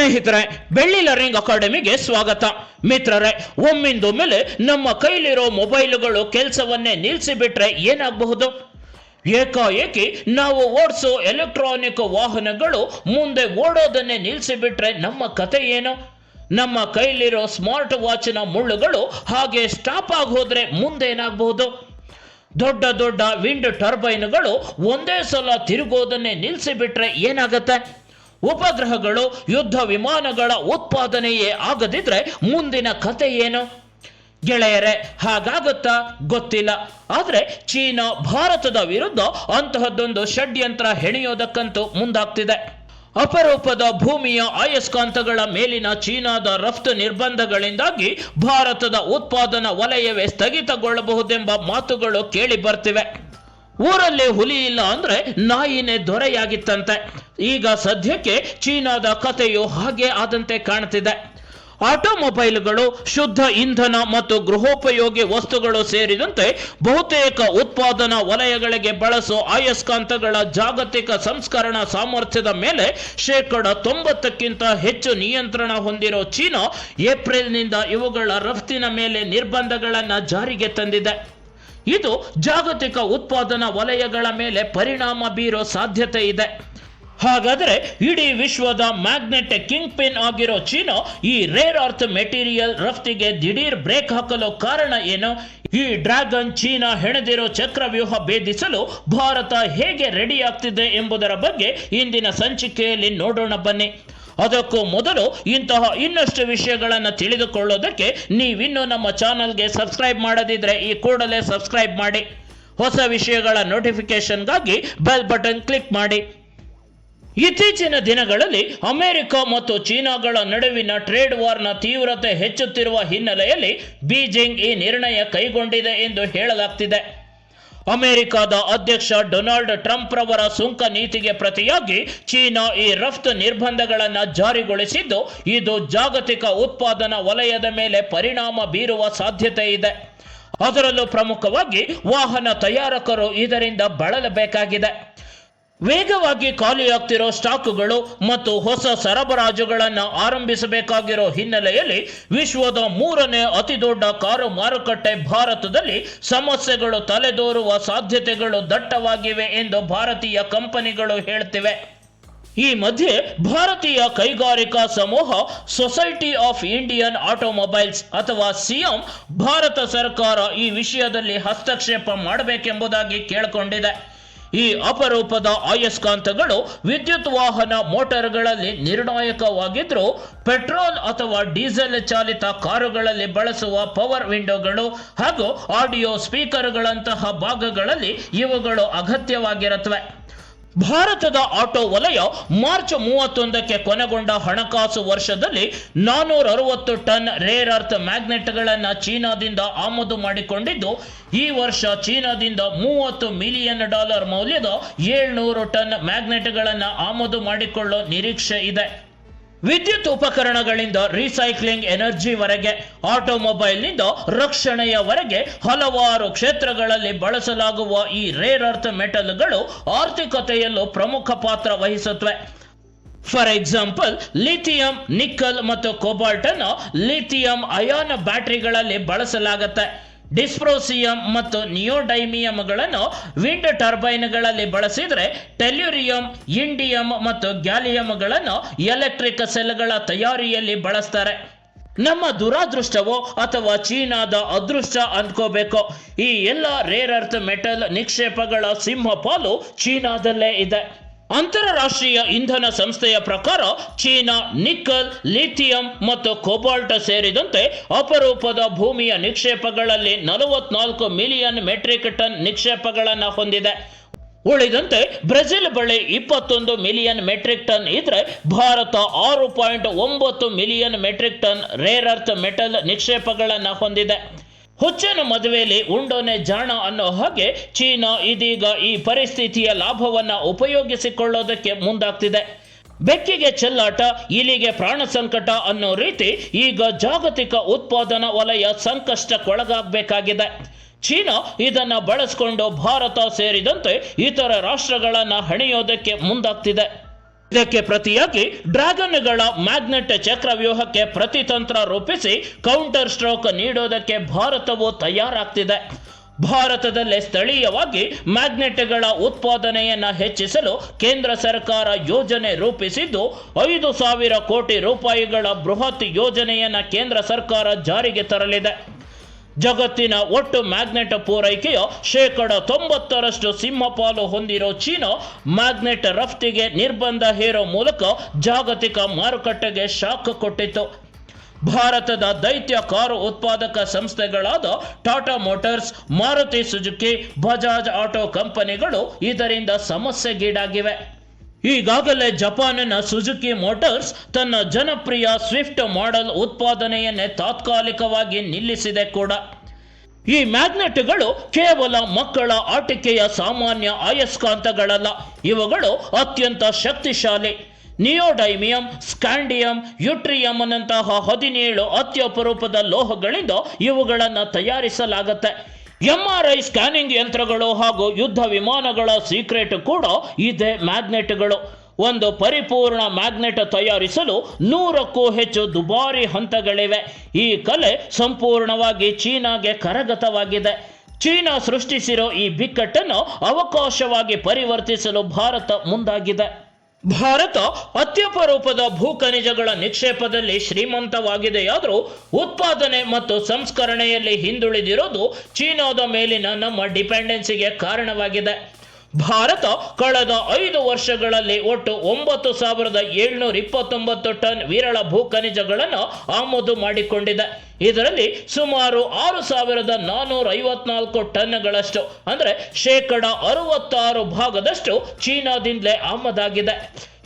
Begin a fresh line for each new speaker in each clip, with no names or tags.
ಸ್ನೇಹಿತರೆ, ಬೆಳ್ಳಿ ಲರ್ನಿಂಗ್ ಅಕಾಡೆಮಿಗೆ ಸ್ವಾಗತ. ಮಿತ್ರರೇ ಮೇಲೆ ನಮ್ಮ ಕೈಲಿರೋ ಮೊಬೈಲುಗಳು ಕೆಲಸವನ್ನೇ ನಿಲ್ಲಿಸಿಬಿಟ್ರೆ ಏನಾಗಬಹುದು? ಏಕಾಏಕಿ ನಾವು ಓಡಿಸೋ ಎಲೆಕ್ಟ್ರಾನಿಕ್ ವಾಹನಗಳು ಮುಂದೆ ಓಡೋದನ್ನೇ ನಿಲ್ಲಿಸಿಬಿಟ್ರೆ ನಮ್ಮ ಕತೆ ಏನು? ನಮ್ಮ ಕೈಲಿರೋ ಸ್ಮಾರ್ಟ್ ವಾಚಿನ ಮುಳ್ಳುಗಳು ಹಾಗೆ ಸ್ಟಾಪ್ ಆಗಿ ಹೋದ್ರೆ ಮುಂದೆ ಏನಾಗಬಹುದು ದೊಡ್ಡ ದೊಡ್ಡ ವಿಂಡ್ ಟರ್ಬೈನ್ಗಳು ಒಂದೇ ಸಲ ತಿರುಗೋದನ್ನೇ ನಿಲ್ಲಿಸಿಬಿಟ್ರೆ ಏನಾಗತ್ತೆ? ಉಪಗ್ರಹಗಳು, ಯುದ್ಧ ವಿಮಾನಗಳ ಉತ್ಪಾದನೆಯೇ ಆಗದಿದ್ರೆ ಮುಂದಿನ ಕತೆ ಏನು? ಗೆಳೆಯರೆ, ಹಾಗಾಗುತ್ತಾ? ಗೊತ್ತಿಲ್ಲ. ಆದರೆ ಚೀನಾ ಭಾರತದ ವಿರುದ್ಧ ಅಂತಹದ್ದೊಂದು ಷಡ್ಯಂತ್ರ ಹೆಣೆಯೋದಕ್ಕಂತೂ ಮುಂದಾಗ್ತಿದೆ. ಅಪರೂಪದ ಭೂಮಿಯ ಆಯಸ್ಕಾಂತಗಳ ಮೇಲಿನ ಚೀನಾದ ರಫ್ತು ನಿರ್ಬಂಧಗಳಿಂದಾಗಿ ಭಾರತದ ಉತ್ಪಾದನಾ ವಲಯವೇ ಸ್ಥಗಿತಗೊಳ್ಳಬಹುದೆಂಬ ಮಾತುಗಳು ಕೇಳಿ ಬರ್ತಿವೆ. ಊರಲ್ಲಿ ಹುಲಿ ಇಲ್ಲ ಅಂದ್ರೆ ನಾಯಿನೇ ದೊರೆಯಾಗಿತ್ತಂತೆ. ಈಗ ಸದ್ಯಕ್ಕೆ ಚೀನಾದ ಕಥೆಯು ಹಾಗೆ ಆದಂತೆ ಕಾಣ್ತಿದೆ. ಆಟೋಮೊಬೈಲ್ಗಳು, ಶುದ್ಧ ಇಂಧನ ಮತ್ತು ಗೃಹೋಪಯೋಗಿ ವಸ್ತುಗಳು ಸೇರಿದಂತೆ ಬಹುತೇಕ ಉತ್ಪಾದನಾ ವಲಯಗಳಿಗೆ ಬಳಸೋ ಆಯಸ್ಕಾಂತಗಳ ಜಾಗತಿಕ ಸಂಸ್ಕರಣಾ ಸಾಮರ್ಥ್ಯದ ಮೇಲೆ ಶೇಕಡ ತೊಂಬತ್ತಕ್ಕಿಂತ ಹೆಚ್ಚು ನಿಯಂತ್ರಣ ಹೊಂದಿರೋ ಚೀನಾ ಏಪ್ರಿಲ್ನಿಂದ ಇವುಗಳ ರಫ್ತಿನ ಮೇಲೆ ನಿರ್ಬಂಧಗಳನ್ನು ಜಾರಿಗೆ ತಂದಿದೆ. ಇದು ಜಾಗತಿಕ ಉತ್ಪಾದನಾ ವಲಯಗಳ ಮೇಲೆ ಪರಿಣಾಮ ಬೀರೋ ಸಾಧ್ಯತೆ ಇದೆ. ಹಾಗಾದರೆ ಇಡೀ ವಿಶ್ವದ ಮ್ಯಾಗ್ನೆಟ್ ಕಿಂಗ್ ಪಿನ್ ಆಗಿರೋ ಚೀನಾ ಈ ರೇರ್ ಅರ್ತ್ ಮೆಟೀರಿಯಲ್ ರಫ್ತಿಗೆ ದಿಢೀರ್ ಬ್ರೇಕ್ ಹಾಕಲು ಕಾರಣ ಏನು? ಈ ಡ್ರ್ಯಾಗನ್ ಚೀನಾ ಹೆಣೆದಿರೋ ಚಕ್ರವ್ಯೂಹ ಭೇದಿಸಲು ಭಾರತ ಹೇಗೆ ರೆಡಿ ಆಗ್ತಿದೆ ಎಂಬುದರ ಬಗ್ಗೆ ಇಂದಿನ ಸಂಚಿಕೆಯಲ್ಲಿ ನೋಡೋಣ ಬನ್ನಿ. ಅದಕ್ಕೂ ಮೊದಲು ಇಂತಹ ಇನ್ನಷ್ಟು ವಿಷಯಗಳನ್ನು ತಿಳಿದುಕೊಳ್ಳೋದಕ್ಕೆ ನೀವಿನ್ನೂ ನಮ್ಮ ಚಾನಲ್ಗೆ ಸಬ್ಸ್ಕ್ರೈಬ್ ಮಾಡದಿದ್ರೆ ಈ ಕೂಡಲೇ ಸಬ್ಸ್ಕ್ರೈಬ್ ಮಾಡಿ. ಹೊಸ ವಿಷಯಗಳ ನೋಟಿಫಿಕೇಶನ್ಗಾಗಿ ಬೆಲ್ ಬಟನ್ ಕ್ಲಿಕ್ ಮಾಡಿ. ಇತ್ತೀಚಿನ ದಿನಗಳಲ್ಲಿ ಅಮೆರಿಕ ಮತ್ತು ಚೀನಾಗಳ ನಡುವಿನ ಟ್ರೇಡ್ ವಾರ್ನ ತೀವ್ರತೆ ಹೆಚ್ಚುತ್ತಿರುವ ಹಿನ್ನೆಲೆಯಲ್ಲಿ ಬೀಜಿಂಗ್ ಈ ನಿರ್ಣಯ ಕೈಗೊಂಡಿದೆ ಎಂದು ಹೇಳಲಾಗ್ತಿದೆ. ಅಮೆರಿಕದ ಅಧ್ಯಕ್ಷ ಡೊನಾಲ್ಡ್ ಟ್ರಂಪ್ ರವರ ಸುಂಕ ನೀತಿಗೆ ಪ್ರತಿಯಾಗಿ ಚೀನಾ ಈ ರಫ್ತು ನಿರ್ಬಂಧಗಳನ್ನು ಜಾರಿಗೊಳಿಸಿದ್ದು, ಇದು ಜಾಗತಿಕ ಉತ್ಪಾದನಾ ವಲಯದ ಮೇಲೆ ಪರಿಣಾಮ ಬೀರುವ ಸಾಧ್ಯತೆ ಇದೆ. ಅದರಲ್ಲೂ ಪ್ರಮುಖವಾಗಿ ವಾಹನ ತಯಾರಕರು ಇದರಿಂದ ಬಳಲಬೇಕಾಗಿದೆ. ವೇಗವಾಗಿ ಖಾಲಿಯಾಗ್ತಿರೋ ಸ್ಟಾಕ್ಗಳು ಮತ್ತು ಹೊಸ ಸರಬರಾಜುಗಳನ್ನು ಆರಂಭಿಸಬೇಕಾಗಿರೋ ಹಿನ್ನೆಲೆಯಲ್ಲಿ ವಿಶ್ವದ ಮೂರನೇ ಅತಿದೊಡ್ಡ ಕಾರು ಮಾರುಕಟ್ಟೆ ಭಾರತದಲ್ಲಿ ಸಮಸ್ಯೆಗಳು ತಲೆದೋರುವ ಸಾಧ್ಯತೆಗಳು ದಟ್ಟವಾಗಿವೆ ಎಂದು ಭಾರತೀಯ ಕಂಪನಿಗಳು ಹೇಳ್ತಿವೆ. ಈ ಮಧ್ಯೆ ಭಾರತೀಯ ಕೈಗಾರಿಕಾ ಸಮೂಹ ಸೊಸೈಟಿ ಆಫ್ ಇಂಡಿಯನ್ ಆಟೋಮೊಬೈಲ್ಸ್ ಅಥವಾ ಸಿಎಂ ಭಾರತ ಸರ್ಕಾರ ಈ ವಿಷಯದಲ್ಲಿ ಹಸ್ತಕ್ಷೇಪ ಮಾಡಬೇಕೆಂಬುದಾಗಿ ಕೇಳಿಕೊಂಡಿದೆ. ಈ ಅಪರೂಪದ ಆಯಸ್ಕಾಂತಗಳು ವಿದ್ಯುತ್ ವಾಹನ ಮೋಟಾರ್ಗಳಲ್ಲಿ ನಿರ್ಣಾಯಕವಾಗಿದ್ದರೂ ಪೆಟ್ರೋಲ್ ಅಥವಾ ಡೀಸೆಲ್ ಚಾಲಿತ ಕಾರುಗಳಲ್ಲಿ ಬಳಸುವ ಪವರ್ ವಿಂಡೋಗಳು ಹಾಗೂ ಆಡಿಯೋ ಸ್ಪೀಕರ್ಗಳಂತಹ ಭಾಗಗಳಲ್ಲಿ ಇವುಗಳು ಅಗತ್ಯವಾಗಿರುತ್ತವೆ. ಭಾರತದ ಆಟೋ ವಲಯ ಮಾರ್ಚ್ ಮೂವತ್ತೊಂದಕ್ಕೆ ಕೊನೆಗೊಂಡ ಹಣಕಾಸು ವರ್ಷದಲ್ಲಿ ನಾನೂರ ಅರವತ್ತು ಟನ್ ರೇರ್ ಅರ್ಥ್ ಮ್ಯಾಗ್ನೆಟ್ಗಳನ್ನು ಚೀನಾದಿಂದ ಆಮದು ಮಾಡಿಕೊಂಡಿದ್ದು, ಈ ವರ್ಷ ಚೀನಾದಿಂದ ಮೂವತ್ತು ಮಿಲಿಯನ್ ಡಾಲರ್ ಮೌಲ್ಯದ ಏಳ್ನೂರು ಟನ್ ಮ್ಯಾಗ್ನೆಟ್ಗಳನ್ನು ಆಮದು ಮಾಡಿಕೊಳ್ಳೋ ನಿರೀಕ್ಷೆ ಇದೆ. ವಿದ್ಯುತ್ ಉಪಕರಣಗಳಿಂದ ರೀಸೈಕ್ಲಿಂಗ್ ಎನರ್ಜಿವರೆಗೆ ಆಟೋಮೊಬೈಲ್ನಿಂದ ರಕ್ಷಣೆಯವರೆಗೆ ಹಲವಾರು ಕ್ಷೇತ್ರಗಳಲ್ಲಿ ಬಳಸಲಾಗುವ ಈ ರೇರ್ ಅರ್ಥ್ ಮೆಟಲ್ಗಳು ಆರ್ಥಿಕತೆಯಲ್ಲೂ ಪ್ರಮುಖ ಪಾತ್ರ ವಹಿಸುತ್ತವೆ. ಫಾರ್ ಎಕ್ಸಾಂಪಲ್ ಲಿಥಿಯಂ ನಿಕ್ಕಲ್ ಮತ್ತು ಕೋಬಾಲ್ಟ್ ಅನ್ನು ಲಿಥಿಯಂ ಅಯಾನ್ ಬ್ಯಾಟರಿಗಳಲ್ಲಿ ಬಳಸಲಾಗುತ್ತೆ. ಡಿಸ್ಪ್ರೋಸಿಯಂ ಮತ್ತು ನಿಯೋಡೈಮಿಯಂಗಳನ್ನು ವಿಂಡ್ ಟರ್ಬೈನ್ಗಳಲ್ಲಿ ಬಳಸಿದರೆ ಟೆಲ್ಯೂರಿಯಂ, ಇಂಡಿಯಂ ಮತ್ತು ಗ್ಯಾಲಿಯಂಗಳನ್ನು ಎಲೆಕ್ಟ್ರಿಕ್ ಸೆಲ್ಗಳ ತಯಾರಿಯಲ್ಲಿ ಬಳಸ್ತಾರೆ. ನಮ್ಮ ದುರಾದೃಷ್ಟವೋ ಅಥವಾ ಚೀನಾದ ಅದೃಷ್ಟ ಅಂದ್ಕೋಬೇಕು. ಈ ಎಲ್ಲ ರೇರ್ ಅರ್ತ್ ಮೆಟಲ್ ನಿಕ್ಷೇಪಗಳ ಸಿಂಹಪಾಲು ಚೀನಾದಲ್ಲೇ ಇದೆ. ಅಂತಾರಾಷ್ಟ್ರೀಯ ಇಂಧನ ಸಂಸ್ಥೆಯ ಪ್ರಕಾರ ಚೀನಾ, ನಿಕ್ಕಲ್, ಲಿಥಿಯಂ ಮತ್ತು ಕೋಬಾಲ್ಟ್ ಸೇರಿದಂತೆ ಅಪರೂಪದ ಭೂಮಿಯ ನಿಕ್ಷೇಪಗಳಲ್ಲಿ ನಲವತ್ನಾಲ್ಕು ಮಿಲಿಯನ್ ಮೆಟ್ರಿಕ್ ಟನ್ ನಿಕ್ಷೇಪಗಳನ್ನು ಹೊಂದಿದೆ. ಉಳಿದಂತೆ ಬ್ರೆಜಿಲ್ ಬಳಿ ಇಪ್ಪತ್ತೊಂದು ಮಿಲಿಯನ್ ಮೆಟ್ರಿಕ್ ಟನ್ ಇದ್ರೆ ಭಾರತ ಆರು ಪಾಯಿಂಟ್ ಒಂಬತ್ತು million metric ton rare earth metal ನಿಕ್ಷೇಪಗಳನ್ನು ಹೊಂದಿದೆ. ಹುಚ್ಚನ ಮದುವೆಯಲ್ಲಿ ಉಂಡೋನೆ ಜಾಣ ಅನ್ನೋ ಹಾಗೆ ಚೀನಾ ಇದೀಗ ಈ ಪರಿಸ್ಥಿತಿಯ ಲಾಭವನ್ನ ಉಪಯೋಗಿಸಿಕೊಳ್ಳೋದಕ್ಕೆ ಮುಂದಾಗ್ತಿದೆ. ಬೆಕ್ಕಿಗೆ ಚೆಲ್ಲಾಟ, ಇಲಿಗೆ ಪ್ರಾಣ ಸಂಕಟ ಅನ್ನೋ ರೀತಿ ಈಗ ಜಾಗತಿಕ ಉತ್ಪಾದನಾ ವಲಯ ಸಂಕಷ್ಟಕ್ಕೊಳಗಾಗಬೇಕಾಗಿದೆ. ಚೀನಾ ಇದನ್ನ ಬಳಸಿಕೊಂಡು ಭಾರತ ಸೇರಿದಂತೆ ಇತರ ರಾಷ್ಟ್ರಗಳನ್ನ ಹಣಿಯೋದಕ್ಕೆ ಮುಂದಾಗ್ತಿದೆ. ಇದಕ್ಕೆ ಪ್ರತಿಯಾಗಿ ಡ್ರ್ಯಾಗನ್ಗಳ ಮ್ಯಾಗ್ನೆಟ್ ಚಕ್ರವ್ಯೂಹಕ್ಕೆ ಪ್ರತಿತಂತ್ರ ರೂಪಿಸಿ ಕೌಂಟರ್ ಸ್ಟ್ರೋಕ್ ನೀಡೋದಕ್ಕೆ ಭಾರತವು ತಯಾರಾಗ್ತಿದೆ. ಭಾರತದಲ್ಲೇ ಸ್ಥಳೀಯವಾಗಿ ಮ್ಯಾಗ್ನೆಟ್ಗಳ ಉತ್ಪಾದನೆಯನ್ನ ಹೆಚ್ಚಿಸಲು ಕೇಂದ್ರ ಸರ್ಕಾರ ಯೋಜನೆ ರೂಪಿಸಿದ್ದು, ಐದು ಸಾವಿರ ಕೋಟಿ ರೂಪಾಯಿಗಳ ಬೃಹತ್ ಯೋಜನೆಯನ್ನ ಕೇಂದ್ರ ಸರ್ಕಾರ ಜಾರಿಗೆ ತರಲಿದೆ. ಜಗತ್ತಿನ ಒಟ್ಟು ಮ್ಯಾಗ್ನೆಟ್ ಪೂರೈಕೆಯ ಶೇಕಡ ತೊಂಬತ್ತರಷ್ಟು ಸಿಂಹಪಾಲು ಹೊಂದಿರೋ ಚೀನಾ ಮ್ಯಾಗ್ನೆಟ್ ರಫ್ತಿಗೆ ನಿರ್ಬಂಧ ಹೇರೋ ಮೂಲಕ ಜಾಗತಿಕ ಮಾರುಕಟ್ಟೆಗೆ ಶಾಕ್ ಕೊಟ್ಟಿತ್ತು. ಭಾರತದ ದೈತ್ಯ ಕಾರು ಉತ್ಪಾದಕ ಸಂಸ್ಥೆಗಳಾದ Tata Motors, Maruti Suzuki, Bajaj auto ಕಂಪನಿಗಳು ಇದರಿಂದ ಸಮಸ್ಯೆಗೀಡಾಗಿವೆ. ಈಗಾಗಲೇ ಜಪಾನಿನ ಸುಜುಕಿ ಮೋಟಾರ್ಸ್ ತನ್ನ ಜನಪ್ರಿಯ ಸ್ವಿಫ್ಟ್ ಮಾಡೆಲ್ ಉತ್ಪಾದನೆಯನ್ನೇ ತಾತ್ಕಾಲಿಕವಾಗಿ ನಿಲ್ಲಿಸಿದೆ ಕೂಡ. ಈ ಮ್ಯಾಗ್ನೆಟ್ಗಳು ಕೇವಲ ಮಕ್ಕಳ ಆಟಿಕೆಯ ಸಾಮಾನ್ಯ ಆಯಸ್ಕಾಂತಗಳಲ್ಲ ಇವುಗಳು ಅತ್ಯಂತ ಶಕ್ತಿಶಾಲಿ. ನಿಯೋಡೈಮಿಯಂ, ಸ್ಕ್ಯಾಂಡಿಯಂ, ಯುಟ್ರಿಯಂನಂತಹ ಹದಿನೇಳು ಅತ್ಯಪರೂಪದ ಲೋಹಗಳಿಂದ ಇವುಗಳನ್ನು ತಯಾರಿಸಲಾಗುತ್ತೆ. ಎಂಆರ್ಐ ಸ್ಕ್ಯಾನಿಂಗ್ ಯಂತ್ರಗಳು ಹಾಗೂ ಯುದ್ಧ ವಿಮಾನಗಳ ಸೀಕ್ರೆಟ್ ಕೂಡ ಇದೆ ಮ್ಯಾಗ್ನೆಟ್ಗಳು ಒಂದು ಪರಿಪೂರ್ಣ ಮ್ಯಾಗ್ನೆಟ್ ತಯಾರಿಸಲು ನೂರಕ್ಕೂ ಹೆಚ್ಚು ದುಬಾರಿ ಹಂತಗಳಿವೆ. ಈ ಕಲೆ ಸಂಪೂರ್ಣವಾಗಿ ಚೀನಾಗೆ ಕರಗತವಾಗಿದೆ. ಚೀನಾ ಸೃಷ್ಟಿಸಿರೋ ಈ ಬಿಕ್ಕಟ್ಟನ್ನು ಅವಕಾಶವಾಗಿ ಪರಿವರ್ತಿಸಲು ಭಾರತ ಮುಂದಾಗಿದೆ. ಭಾರತ ಅತ್ಯಪರೂಪದ ಭೂಖನಿಜಗಳ ನಿಕ್ಷೇಪದಲ್ಲಿ ಶ್ರೀಮಂತವಾಗಿದೆಯಾದರೂ ಉತ್ಪಾದನೆ ಮತ್ತು ಸಂಸ್ಕರಣೆಯಲ್ಲಿ ಹಿಂದುಳಿದಿರೋದು ಚೀನಾದ ಮೇಲಿನ ನಮ್ಮ ಡಿಪೆಂಡೆನ್ಸಿಗೆ ಕಾರಣವಾಗಿದೆ. ಭಾರತ ಕಳೆದ ಐದು ವರ್ಷಗಳಲ್ಲಿ ಒಟ್ಟು ಒಂಬತ್ತು ಸಾವಿರದ ಏಳ್ನೂರ ಇಪ್ಪತ್ತೊಂಬತ್ತು ಟನ್ ವಿರಳ ಭೂಖನಿಜಗಳನ್ನು ಆಮದು ಮಾಡಿಕೊಂಡಿದೆ. ಇದರಲ್ಲಿ ಸುಮಾರು ಆರು ಸಾವಿರದ ನಾನ್ನೂರ ಐವತ್ನಾಲ್ಕು ಟನ್ಗಳಷ್ಟು, ಅಂದರೆ ಶೇಕಡ ಅರವತ್ತಾರು ಭಾಗದಷ್ಟು ಚೀನಾದಿಂದಲೇ ಆಮದಾಗಿದೆ.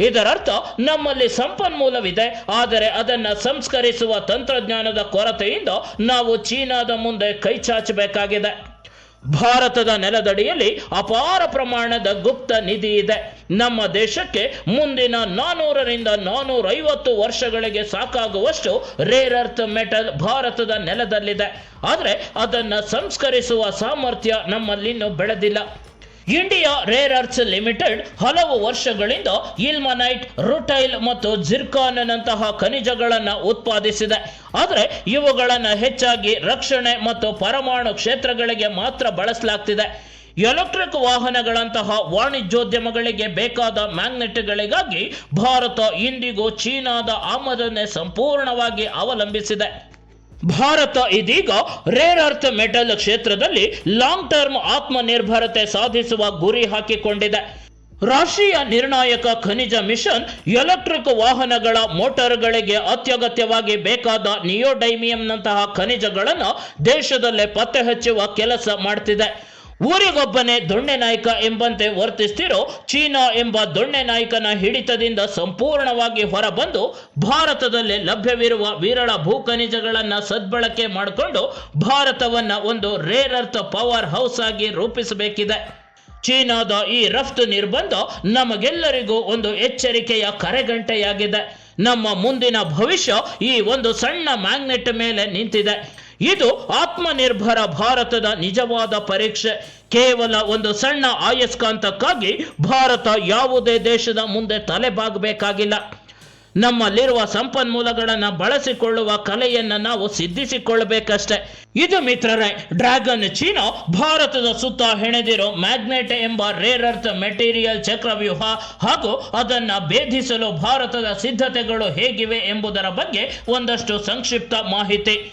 ಇದರರ್ಥ, ನಮ್ಮಲ್ಲಿ ಸಂಪನ್ಮೂಲವಿದೆ, ಆದರೆ ಅದನ್ನು ಸಂಸ್ಕರಿಸುವ ತಂತ್ರಜ್ಞಾನದ ಕೊರತೆಯಿಂದ ನಾವು ಚೀನಾದ ಮುಂದೆ ಕೈ ಚಾಚಬೇಕಾಗಿದೆ. ಭಾರತದ ನೆಲದಡಿಯಲ್ಲಿ ಅಪಾರ ಪ್ರಮಾಣದ ಗುಪ್ತ ನಿಧಿ ಇದೆ. ನಮ್ಮ ದೇಶಕ್ಕೆ ಮುಂದಿನ ನಾನೂರರಿಂದ ನಾನೂರೈವತ್ತು ವರ್ಷಗಳಿಗೆ ಸಾಕಾಗುವಷ್ಟು ರೇರ್ ಅರ್ಥ್ ಮೆಟಲ್ ಭಾರತದ ನೆಲದಲ್ಲಿದೆ. ಆದರೆ ಅದನ್ನು ಸಂಸ್ಕರಿಸುವ ಸಾಮರ್ಥ್ಯ ನಮ್ಮಲ್ಲಿನ್ನೂ ಬೆಳೆದಿಲ್ಲ. ಇಂಡಿಯಾ ರೇರ್ ಅರ್ಥ್ ಲಿಮಿಟೆಡ್ ಹಲವು ವರ್ಷಗಳಿಂದ ಇಲ್ಮನೈಟ್, ರುಟೈಲ್ ಮತ್ತು ಜಿರ್ಕಾನ್ನಂತಹ ಖನಿಜಗಳನ್ನು ಉತ್ಪಾದಿಸಿದೆ. ಆದರೆ ಇವುಗಳನ್ನು ಹೆಚ್ಚಾಗಿ ರಕ್ಷಣೆ ಮತ್ತು ಪರಮಾಣು ಕ್ಷೇತ್ರಗಳಿಗೆ ಮಾತ್ರ ಬಳಸಲಾಗ್ತಿದೆ. ಎಲೆಕ್ಟ್ರಿಕ್ ವಾಹನಗಳಂತಹ ವಾಣಿಜ್ಯೋದ್ಯಮಗಳಿಗೆ ಬೇಕಾದ ಮ್ಯಾಗ್ನೆಟ್ಗಳಿಗಾಗಿ ಭಾರತ ಇಂದಿಗೂ ಚೀನಾದ ಆಮದನ್ನೇ ಸಂಪೂರ್ಣವಾಗಿ ಅವಲಂಬಿಸಿದೆ. ಭಾರತ ಇದೀಗ ರೇರ್ ಅರ್ಥ್ ಮೆಟಲ್ ಕ್ಷೇತ್ರದಲ್ಲಿ ಲಾಂಗ್ ಟರ್ಮ್ ಆತ್ಮನಿರ್ಭರತೆ ಸಾಧಿಸುವ ಗುರಿ ಹಾಕಿಕೊಂಡಿದೆ. ರಾಷ್ಟ್ರೀಯ ನಿರ್ಣಾಯಕ ಖನಿಜ ಮಿಷನ್ ಎಲೆಕ್ಟ್ರಿಕ್ ವಾಹನಗಳ ಮೋಟಾರ್ಗಳಿಗೆ ಅತ್ಯಗತ್ಯವಾಗಿ ಬೇಕಾದ ನಿಯೋಡೈಮಿಯಂನಂತಹ ಖನಿಜಗಳನ್ನು ದೇಶದಲ್ಲೇ ಪತ್ತೆ ಹಚ್ಚುವ ಕೆಲಸ ಮಾಡ್ತಿದೆ. ಊರಿಗೊಬ್ಬನೇ ದೊಣ್ಣೆ ನಾಯಕ ಎಂಬಂತೆ ವರ್ತಿಸ್ತಿರೋ ಚೀನಾ ಎಂಬ ದೊಣ್ಣೆ ನಾಯಕನ ಹಿಡಿತದಿಂದ ಸಂಪೂರ್ಣವಾಗಿ ಹೊರಬಂದು ಭಾರತದಲ್ಲಿ ಲಭ್ಯವಿರುವ ವಿರಳ ಭೂಖನಿಜಗಳನ್ನು ಸದ್ಬಳಕೆ ಮಾಡಿಕೊಂಡು ಭಾರತವನ್ನ ಒಂದು ರೇರ್ ಅರ್ಥ ಪವರ್ ಹೌಸ್ ಆಗಿ ರೂಪಿಸಬೇಕಿದೆ. ಚೀನಾದ ಈ ರಫ್ತು ನಿರ್ಬಂಧ ನಮಗೆಲ್ಲರಿಗೂ ಒಂದು ಎಚ್ಚರಿಕೆಯ ಕರೆಗಂಟೆಯಾಗಿದೆ. ನಮ್ಮ ಮುಂದಿನ ಭವಿಷ್ಯ ಈ ಒಂದು ಸಣ್ಣ ಮ್ಯಾಗ್ನೆಟ್ ಮೇಲೆ ನಿಂತಿದೆ. ಇದು ಆತ್ಮನಿರ್ಭರ ಭಾರತದ ನಿಜವಾದ ಪರೀಕ್ಷೆ. ಕೇವಲ ಒಂದು ಸಣ್ಣ ಆಯಸ್ಕಾಂತಕ್ಕಾಗಿ ಭಾರತ ಯಾವುದೇ ದೇಶದ ಮುಂದೆ ತಲೆಬಾಗಬೇಕಾಗಿಲ್ಲ. ನಮ್ಮಲ್ಲಿರುವ ಸಂಪನ್ಮೂಲಗಳನ್ನು ಬಳಸಿಕೊಳ್ಳುವ ಕಲೆಯನ್ನು ನಾವು ಸಿದ್ಧಿಸಿಕೊಳ್ಳಬೇಕಷ್ಟೆ ಇದು ಮಿತ್ರರೇ, ಡ್ರ್ಯಾಗನ್ ಚೀನೋ ಭಾರತದ ಸುತ್ತ ಹೆಣೆದಿರೋ ಮ್ಯಾಗ್ನೆಟ್ ಎಂಬ ರೇರ್ ಅರ್ತ್ ಮೆಟೀರಿಯಲ್ ಚಕ್ರವ್ಯೂಹ ಹಾಗೂ ಅದನ್ನು ಭೇದಿಸಲು ಭಾರತದ ಸಿದ್ಧತೆಗಳು ಹೇಗಿವೆ ಎಂಬುದರ ಬಗ್ಗೆ ಒಂದಷ್ಟು ಸಂಕ್ಷಿಪ್ತ ಮಾಹಿತಿ.